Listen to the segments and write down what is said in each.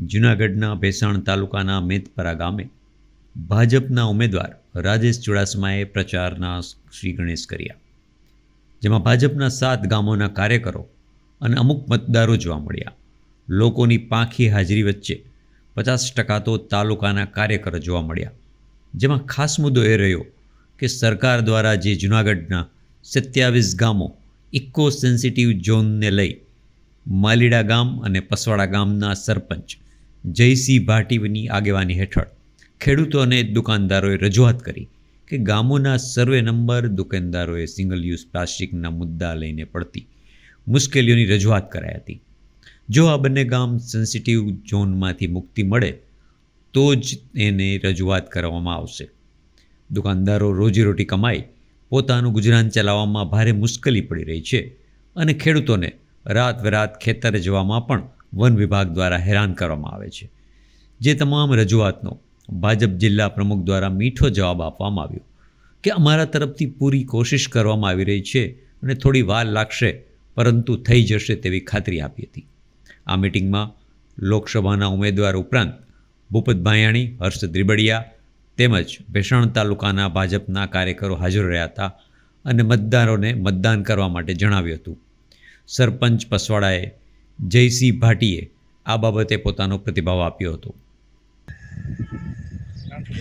જૂનાગઢના ભેસાણ તાલુકાના મેદપરા ગામે ભાજપના ઉમેદવાર રાજેશ ચુડાસમાએ પ્રચારના શ્રી ગણેશ કર્યા. જેમાં ભાજપના સાત ગામોના કાર્યકરો અને અમુક મતદારો જોવા મળ્યા. લોકોની પાંખી હાજરી વચ્ચે પચાસ ટકા તો તાલુકાના કાર્યકરો જોવા મળ્યા. જેમાં ખાસ મુદ્દો એ રહ્યો કે સરકાર દ્વારા જે જૂનાગઢના સત્યાવીસ ગામો ઇકો સેન્સિટિવ ઝોનને લઈ માલીડા ગામ અને પસવાડા ગામના સરપંચ જયસિંહ ભાટીની આગેવાની હેઠળ ખેડૂતો અને દુકાનદારોએ રજૂઆત કરી કે ગામોના સર્વે નંબર દુકાનદારોએ સિંગલ યુઝ પ્લાસ્ટિકના મુદ્દા લઈને પડતી મુશ્કેલીઓની રજૂઆત કરાઈ હતી. જો આ બંને ગામ સેન્સિટિવ ઝોનમાંથી મુક્તિ મળે, તો જ એને રજૂઆત કરવામાં આવશે. દુકાનદારો રોજીરોટી કમાઈ, પોતાનું ગુજરાન ચલાવવામાં ભારે મુશ્કેલી પડી રહી છે અને ખેડૂતોને રાત વરાત ખેતરે જવામાં પણ વન વિભાગ દ્વારા હેરાન કરવામાં આવે છે. જે તમામ રજૂઆતનો ભાજપ જિલ્લા પ્રમુખ દ્વારા મીઠો જવાબ આપવામાં આવ્યો કે અમારા તરફથી પૂરી કોશિશ કરવામાં આવી રહી છે અને થોડી વાર લાગશે, પરંતુ થઈ જશે તેવી ખાતરી આપી હતી. આ મિટિંગમાં લોકસભાના ઉમેદવાર ઉપરાંત ભૂપત ભાયાણી, હર્ષ દ્રિબડિયા તેમજ ભેસાણ તાલુકાના ભાજપના કાર્યકરો હાજર રહ્યા હતા અને મતદારોને મતદાન કરવા માટે જણાવ્યું હતું. સરપંચ પસવાડાએ જયસિંહ ભાટીએ આ બાબતે પોતાનો પ્રતિભાવ આપ્યો હતો.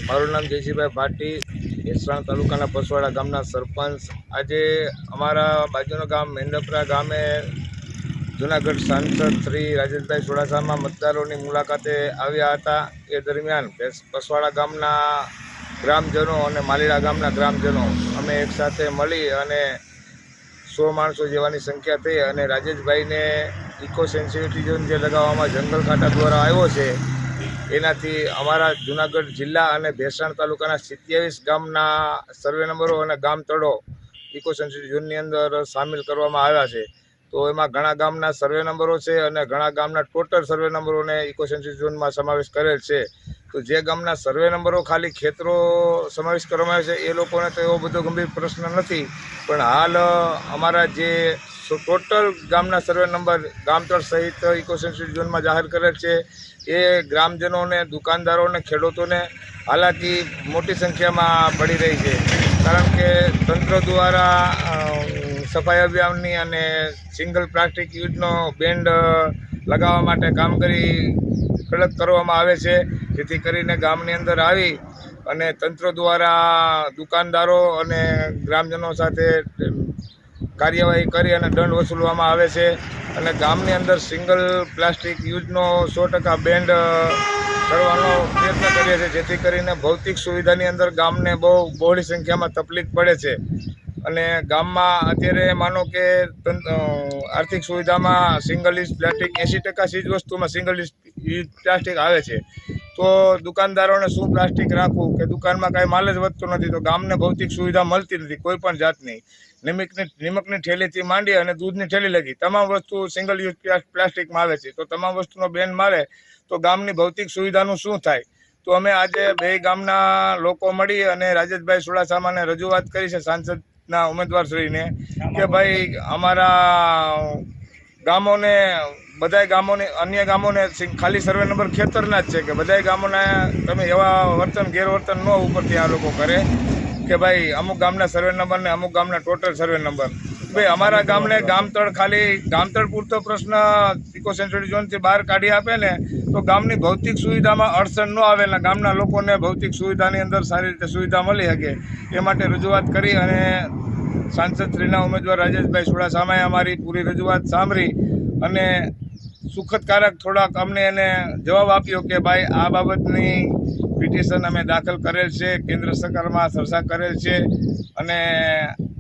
મારું નામ જયસિંહભાઈ ભાટી એસરાણ તાલુકાના પસવાડા ગામના સરપંચ. આજે અમારા બાજુનું ગામ મેંદપરા ગામે જુનાગઢ સાંસદ શ્રી રાજેશભાઈ ચુડાસામાં મતદારોની મુલાકાતે આવ્યા હતા. એ દરમિયાન પસવાડા ગામના ગ્રામજનો અને માલીડા ગામના ગ્રામજનો અમે એકસાથે મળી અને સો માણસો જેવાની સંખ્યા થઈ અને રાજેશભાઈને ઇકો સેન્સિટિવ ઝોન જે લગાવવામાં જંગલ કાંટા દ્વારા આવ્યો છે, એનાથી અમારા જુનાગઢ જિલ્લા અને ભેસાણ તાલુકાના સિત્યાવીસ ગામના સર્વે નંબરો અને ગામ તળો ઇકો સેન્સિટિવ ઝોનની અંદર સામેલ કરવામાં આવ્યા છે. તો એમાં ઘણા ગામના સર્વે નંબરો છે અને ઘણા ગામના ટોટલ સર્વે નંબરોને ઇકો સેન્સિટિવ ઝોનમાં સમાવેશ કરેલ છે. તો જે ગામના સર્વે નંબરો ખાલી ખેતરો સમાવેશ કરવામાં આવે છે, એ લોકોને તો એવો બધો ગંભીર પ્રશ્ન નથી. પણ હાલ અમારા જે ટોટલ ગામના સર્વે નંબર ગામતળ સહિત ઇકો સેન્સિટિવ ઝોનમાં જાહેર કરેલ છે, એ ગ્રામજનોને, દુકાનદારોને, ખેડૂતોને હાલાકી મોટી સંખ્યામાં પડી રહી છે. કારણ કે તંત્ર દ્વારા સફાઈ અભિયાનની અને સિંગલ પ્લાસ્ટિક યુઝનો બેન્ડ લગાવવા માટે કામગીરી કડક કરવામાં આવે છે. જેથી કરીને ગામની અંદર આવી અને તંત્ર દ્વારા દુકાનદારો અને ગ્રામજનો સાથે કાર્યવાહી કરી અને દંડ વસૂલવામાં આવે છે. અને ગામની અંદર સિંગલ પ્લાસ્ટિક યુઝનો સો ટકા બેન્ડ કરવાનો પ્રયત્ન કરીએ છીએ. જેથી કરીને ભૌતિક સુવિધાની અંદર ગામને બહુ બહોળી સંખ્યામાં તકલીફ પડે છે. અને ગામમાં અત્યારે માનો કે આર્થિક સુવિધામાં સિંગલ યુઝ પ્લાસ્ટિક એંસી ટકા ચીજ વસ્તુમાં સિંગલ યુઝ પ્લાસ્ટિક આવે છે. તો દુકાનદારોને શું પ્લાસ્ટિક રાખવું? કે દુકાનમાં કાંઈ માલ જ વધતો નથી, તો ગામને ભૌતિક સુવિધા મળતી નથી, કોઈ પણ જાતની. નિમકની નિમકની થેલીથી માંડી અને દૂધની ઠેલી લગી. તમામ વસ્તુ સિંગલ યુઝ પ્લાસ્ટિકમાં આવે છે. તો તમામ વસ્તુનો બેન મારે, તો ગામની ભૌતિક સુવિધાનું શું થાય? તો અમે આજે બે ગામના લોકો મળી અને રાજેશભાઈ સુડાસામાને રજૂઆત કરી છે સાંસદના ઉમેદવારશ્રીને, કે ભાઈ અમારા ગામોને બધાય ગામોને, અન્ય ગામોને ખાલી સર્વે નંબર ખેતરના જ છે કે બધાય ગામોના તમે એવા વર્તન, ગેરવર્તન ન ઉપરથી આ લોકો કરે કે ભાઈ અમુક ગામના સર્વે નંબર ને અમુક ગામના ટોટલ સર્વે નંબર ભાઈ અમારા ગામને ગામતળ ખાલી ગામતળ પૂરતો પ્રશ્ન ઇકો સેન્સિટિવ ઝોનથી બહાર કાઢી આપે ને તો ગામની ભૌતિક સુવિધામાં અડચણ ન આવે ને ગામના લોકોને ભૌતિક સુવિધાની અંદર સારી રીતે સુવિધા મળી શકે. એ માટે રજૂઆત કરી અને સાંસદ શ્રીના ઉમેદવાર રાજેશભાઈ સુડાસામાએ અમારી પૂરી રજૂઆત સાંભળી અને સુખદકારક થોડાક અમને એને જવાબ આપ્યો કે ભાઈ, આ બાબતની પિટિશન અમે દાખલ કરેલ છે, કેન્દ્ર સરકારમાં ચર્ચા કરેલ છે અને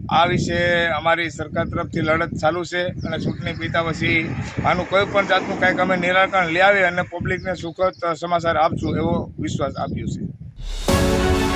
આ વિશે અમારી સરકાર તરફથી લડત ચાલુ છે અને ચૂંટણી પીતા પછી આનું કોઈ પણ જાતનું કંઈક અમે નિરાકરણ લઈ અને પબ્લિકને સુખદ સમાચાર આપશું એવો વિશ્વાસ આપ્યો છે.